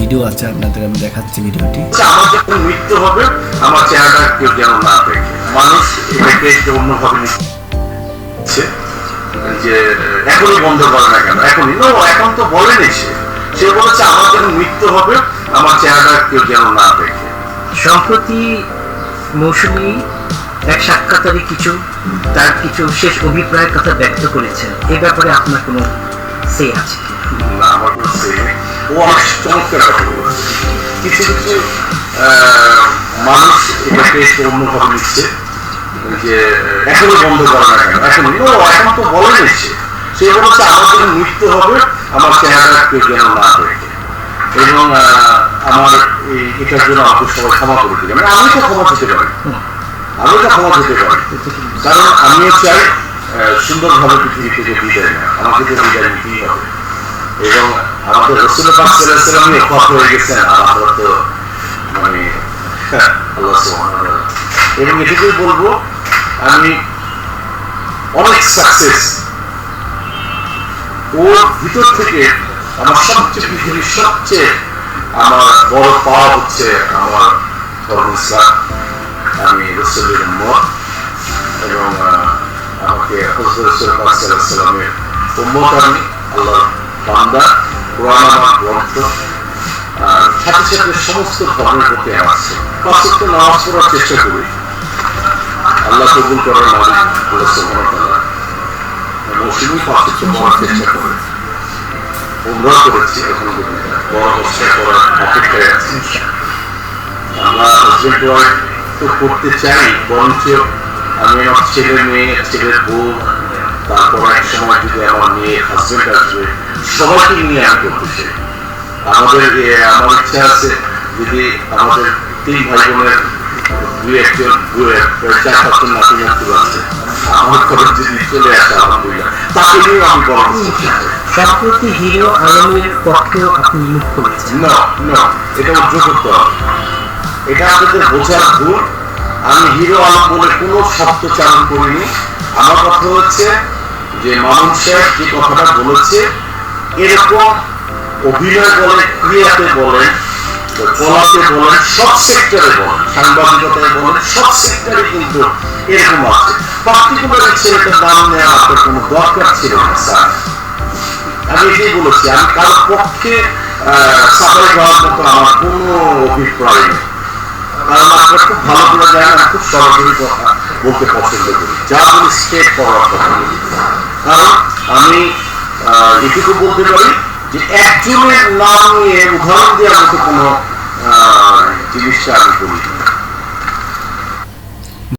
Video আছে আপনাদের আমি দেখাচ্ছি ভিডিওটি। আচ্ছা, আমার যখন মৃত্যু হবে আমার চেহারাটা কেউ যেন না দেখে। মানুষ এটাকে অন্যভাবে নিচ্ছে যে এখনই বন্ধ করে না কেন? এখনই? নো এখন তো বলেনি সে। সে বলেছে আমার যখন মৃত্যু হবে আমার চেহারাটা কেউ যেন না দেখে। সম্প্রতি মৌসুমী এক সাক্ষাৎকারে কিছু তার কিছু শেষ অভিপ্রায়ের কথা ব্যক্ত করেছেন। এই ব্যাপারে আপনার কোনো সে আছে না আমার কোনো সে নেই। ও চমৎকার কথা কিছু কিছু মানুষ এটাকে একটু অন্যভাবে নিচ্ছে। যে এখনই বন্ধ করে না কেন? এখনই নো এখন তো বলেনি সে সে বলেছে যখন মৃত্যু হবে, আমার চেহারা কেউ যেন না দেখে। এবং আমার এটার জন্য আমাকে সবাই ক্ষমা করে দিবে। মানে আমি তো ক্ষমা দিতে পারি। আমি তো ক্ষমা দিতে পারি। কারণ আমিও চাই সুন্দরভাবে পৃথিবী থেকে বিদায় নেয় আমাকে তো বিদায় নিতেই হবে। এবং আমাদের রসুল পাক সাল্লাল্লাহু আলাইহি হয়ে গেছেন, আর আমরা তো মানে আল্লাহ এবং এটুকুই বলব, আমি অনেক সাকসেস ওর ভিতর থেকে আমার সবচেয়ে পৃথিবীর সবচেয়ে আমার বড় পাওয়া হচ্ছে আমার ধর্ম আমি রসুলের উম্মত এবং আমাকে হজরত রসুল পাক সাল্লাল্লাহু আলাইহি উম্মত আমি আল্লাহর বান্দা গ্রন্থ সাথে সাথে সমস্ত ধর্মের প্রতি আছে। নামাজ পড়ার চেষ্টা করি। আল্লাহ কবুল মালিক মৌসুমি পড়ার চেষ্টা করে। করেছি, এখন বড় করার অপেক্ষায় আছি। আমরা হাজবেন্ড তো করতে চাই, বরঞ্চ আমি আমার ছেলে মেয়ে, ছেলের বউ, তারপর এক সময় যদি আমার মেয়ে হাজবেন্ড আসবে সবাইকে নিয়ে আমি করতে চাই আমাদের আমার ইচ্ছা আছে যদি আমাদের তিন ভাই বোনের দুই একজন চার পাঁচজন নাতি নাতি আছে আমার ঘরে যদি চলে আসে আলহামদুলিল্লাহ। তাকে নিয়ে আমি সম্প্রতি হিরো আলমের পক্ষেও আপনি মুখ করেছেন। না না এটা উদ্যোগ করতে হবে। এটা আপনাদের বোঝার ভুল। আমি হিরো আলম বলে কোনো শব্দ চালন করিনি। আমার কথা হচ্ছে যে মামুন সাহেব যে কথাটা বলেছে এরকম অভিনয় বলেন, ক্রিয়াতে বলেন বলাতে বলেন, সব সেক্টরে বলেন, সাংবাদিকতায় বলেন, সব সেক্টরে কিন্তু এরকম আছে। পার্টিকুলার ছেলেটার নাম নেওয়া আপনার কোনো দরকার ছিল না, স্যার। আমি এটাই বলেছি, আমি কারোর পক্ষে সাফাই করার মতো আমার কোনো অভিপ্রায় নেই। কারণ আপনার খুব ভালো করে জানেন, আমি খুব সরাসরি কথা বলতে পছন্দ করি। যা বলি স্টেট করার কথা বলি। কারণ আমি এটুকু বলতে পারি যে একজনের নাম নিয়ে উদাহরণ দেওয়ার মতো কোনো জিনিসটা আমি করি।